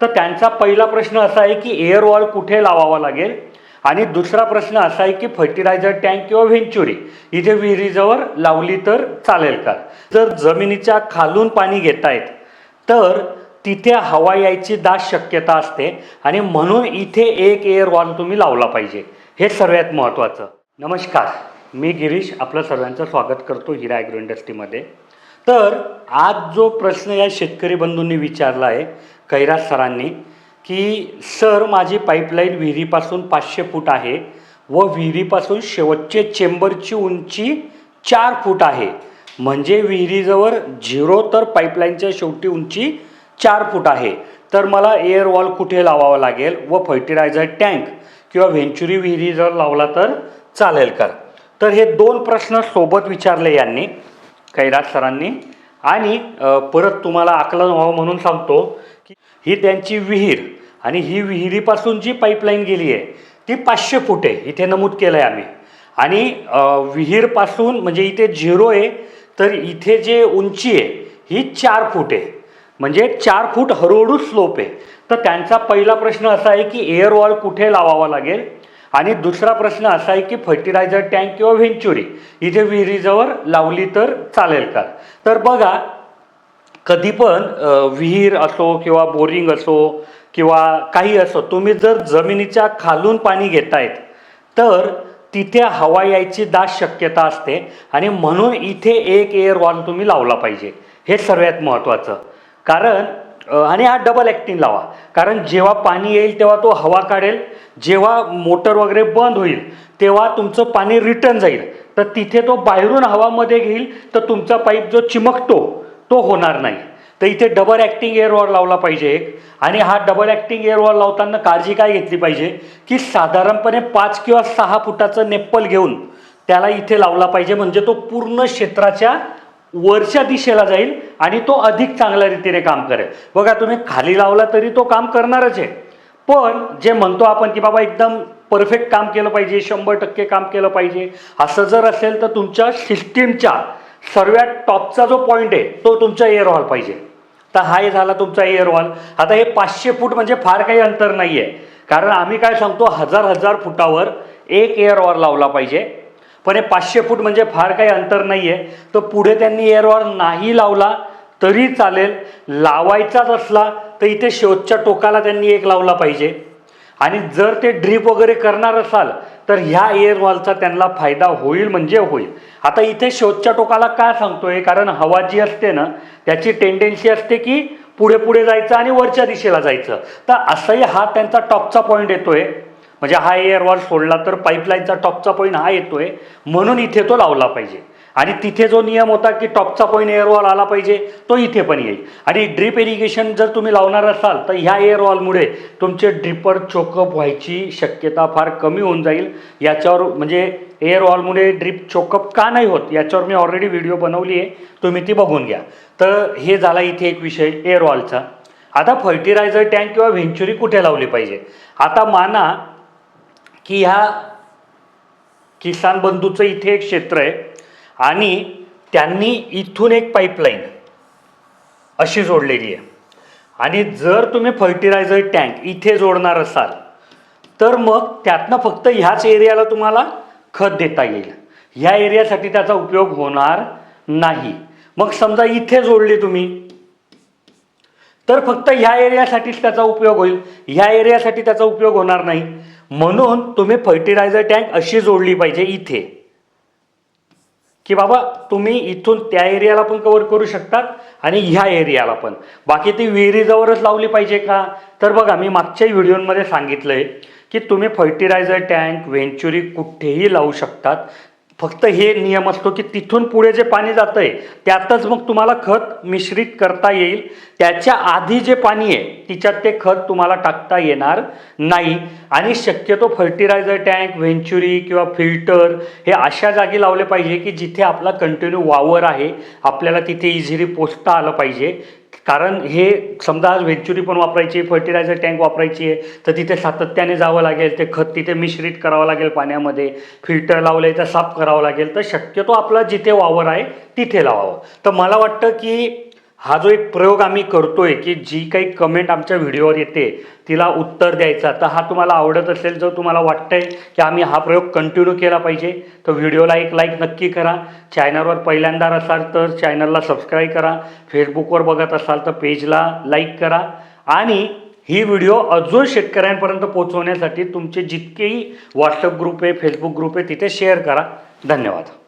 तर त्यांचा पहिला प्रश्न असा आहे की एअर वॉल कुठे लावावा लागेल? आणि दुसरा प्रश्न असा आहे की फर्टिलायझर टँक किंवा व्हेंचुरी इथे विहिरीजवळ लावली तर चालेल का? जर जमिनीच्या खालून पाणी घेतायत तर तिथे हवा यायची दाट शक्यता असते आणि म्हणून इथे एक एअर वॉल तुम्ही लावला पाहिजे. हे सर्वात महत्त्वाचं. नमस्कार मी गिरीश आपलं सर्वांचं स्वागत करतो हिरा ॲग्रो इंडस्ट्रीमध्ये तर आज जो प्रश्न या शेतकरी बंधूंनी विचारला आहे कैरास सरांनी की सर माझी पाईपलाईन विहिरीपासून पाचशे फूट आहे व विहिरीपासून शेवटचे चेंबरची उंची चार फूट आहे. म्हणजे विहिरीजवळ झिरो तर पाईपलाईनच्या शेवटी उंची चार फूट आहे. तर मला एअर वॉल कुठे लावावं लागेल व फर्टिलायझर टँक किंवा व्हेंचुरी विहिरी जर लावला तर चालेल का? तर हे दोन प्रश्न सोबत विचारले यांनी कैराज सरांनी. आणि परत तुम्हाला आकलन व्हावं म्हणून सांगतो ही त्यांची विहीर. आणि ही विहिरीपासून जी पाईपलाईन गेली आहे ती पाचशे फूट आहे. इथे नमूद केलं आहे आम्ही. आणि विहीरपासून म्हणजे इथे झिरो आहे तर इथे जे उंची आहे ही चार फूट आहे. म्हणजे चार फूट हळूहळू स्लोप आहे. तर त्यांचा पहिला प्रश्न असा आहे की एअर वॉल कुठे लावावा लागेल? आणि दुसरा प्रश्न असा आहे की फर्टिलायझर टँक किंवा व्हेंचुरी इथे विहिरीजवळ लावली तर चालेल का? तर बघा कधी पण विहीर असो किंवा बोरिंग असो किंवा काही असो तुम्ही जर जमिनीच्या खालून पाणी घेतायत तर तिथे हवा यायची दाट शक्यता असते आणि म्हणून इथे एक एअर वॉल तुम्ही लावला पाहिजे. हे सर्वात महत्त्वाचं. कारण आणि हा डबल ॲक्टिंग लावा. कारण जेव्हा पाणी येईल तेव्हा तो हवा काढेल जेव्हा मोटर वगैरे बंद होईल तेव्हा तुमचं पाणी रिटर्न जाईल. तर तिथे तो बाहेरून हवामध्ये घेईल तर तुमचा पाईप जो चिमकतो तो होणार नाही. तर इथे डबल ॲक्टिंग एअरवॉल लावला पाहिजे एक. आणि हा डबल ॲक्टिंग एअरवॉल लावताना काळजी काय घेतली पाहिजे? की साधारणपणे पाच किंवा सहा फुटाचं नेप्पल घेऊन त्याला इथे लावला पाहिजे. म्हणजे तो पूर्ण क्षेत्राच्या वरच्या दिशेला जाईल आणि तो अधिक चांगल्या रीतीने काम करेल. बघा तुम्ही खाली लावला तरी तो काम करणारच आहे. पण जे म्हणतो आपण की बाबा एकदम परफेक्ट काम केलं पाहिजे शंभर टक्के काम केलं पाहिजे. असं जर असेल तर तुमच्या सिस्टीमच्या सर्वात टॉपचा जो पॉईंट आहे तो तुमचा एअर हॉल पाहिजे. तर हा हे झाला तुमचा एअर हॉल आता हे पाचशे फूट म्हणजे फार काही अंतर नाही आहे कारण आम्ही काय सांगतो हजार हजार फुटावर एक एअर वॉल लावला पाहिजे. पण हे पाचशे फूट म्हणजे फार काही अंतर नाही आहे तर पुढे त्यांनी एअर वॉल नाही लावला तरी चालेल. लावायचाच असला तर इथे शेवटच्या टोकाला त्यांनी एक लावला पाहिजे. आणि जर ते ड्रीप वगैरे करणार असाल तर ह्या एअरवॉलचा त्यांना फायदा होईल म्हणजे होईल. आता इथे शोधच्या टोकाला काय सांगतोय? कारण हवा जी असते ना त्याची टेंडेन्सी असते की पुढे पुढे जायचं आणि वरच्या दिशेला जायचं. तर असंही हा त्यांचा टॉपचा पॉईंट येतोय. म्हणजे हा एअर वॉल सोडला तर पाईपलाईनचा टॉपचा पॉईंट हा येतोय. म्हणून इथे तो लावला पाहिजे. आणि तिथे जो नियम होता की टॉपचा पॉईंट एअरवॉल आला पाहिजे तो इथे पण येईल. आणि ड्रीप इरिगेशन जर तुम्ही लावणार असाल तर ह्या एअरवॉलमुळे तुमचे ड्रिपर चोकअप व्हायची शक्यता फार कमी होऊन जाईल. याच्यावर म्हणजे एअर वॉलमुळे ड्रीप चोकअप का नाही होत याच्यावर मी ऑलरेडी व्हिडिओ बनवली आहे. तुम्ही ती बघून घ्या. तर हे झाला इथे एक विषय एअरवॉलचा आता फर्टिलायझर टँक किंवा व्हेंचुरी कुठे लावली पाहिजे? आता माना की ह्या किसान बंधूचं इथे एक क्षेत्र आहे. आणि त्यांनी इथून एक पाईपलाईन अशी जोडलेली आहे. आणि जर तुम्ही फर्टिलायझर टँक इथे जोडणार असाल तर मग त्यातनं फक्त ह्याच एरियाला तुम्हाला खत देता येईल. ह्या एरियासाठी त्याचा उपयोग होणार नाही. मग समजा इथे जोडली तुम्ही तर फक्त ह्या एरियासाठीच त्याचा उपयोग होईल. ह्या एरियासाठी त्याचा उपयोग होणार नाही. म्हणून तुम्ही फर्टिलायझर टँक अशी जोडली पाहिजे इथे. की बाबा तुम्ही इथून त्या एरियाला पण कव्हर करू शकतात आणि ह्या एरियाला पण. बाकी ती विहिरीजवळच लावली पाहिजे का? तर बघा मी मागच्या व्हिडिओमध्ये सांगितलं आहे की तुम्ही फर्टिलायझर टँक व्हेंचुरी कुठेही लावू शकतात. फक्त हे नियम असतो की तिथून पुढे जे पाणी जातं आहे त्यातच मग तुम्हाला खत मिश्रित करता येईल. त्याच्या आधी जे पाणी आहे तिच्यात ते खत तुम्हाला टाकता येणार नाही. आणि शक्यतो फर्टिलायझर टँक व्हेंचुरी किंवा फिल्टर हे अशा जागी लावले पाहिजे की जिथे आपला कंटिन्यू वावर आहे आपल्याला तिथे इझिली पोचता आलं पाहिजे. कारण हे समजा आज व्हेंचुरी पण वापरायची आहे फर्टिलायझर टँक वापरायची आहे तर तिथे सातत्याने जावं लागेल ते खत तिथे मिश्रित करावं लागेल पाण्यामध्ये फिल्टर लावलं तर साफ करावं लागेल तर शक्यतो आपला जिथे वावर आहे तिथे लावावं. तर मला वाटतं की हा जो एक प्रयोग आम्ही करतोय की जी काही कमेंट आमच्या व्हिडिओवर येते तिला उत्तर द्यायचा. तर हा तुम्हाला आवडत असेल जर तुम्हाला वाटतंय की आम्ही हा प्रयोग कंटिन्यू केला पाहिजे तर व्हिडिओला एक लाईक नक्की करा. चॅनलवर पहिल्यांदा असाल तर चॅनलला सबस्क्राईब करा. फेसबुकवर बघत असाल तर पेजला लाईक करा. आणि ही व्हिडिओ अजून शेतकऱ्यांपर्यंत पोहोचवण्यासाठी तुमचे जितकेही व्हॉट्सअप ग्रुप आहे फेसबुक ग्रुप आहे तिथे शेअर करा. धन्यवाद.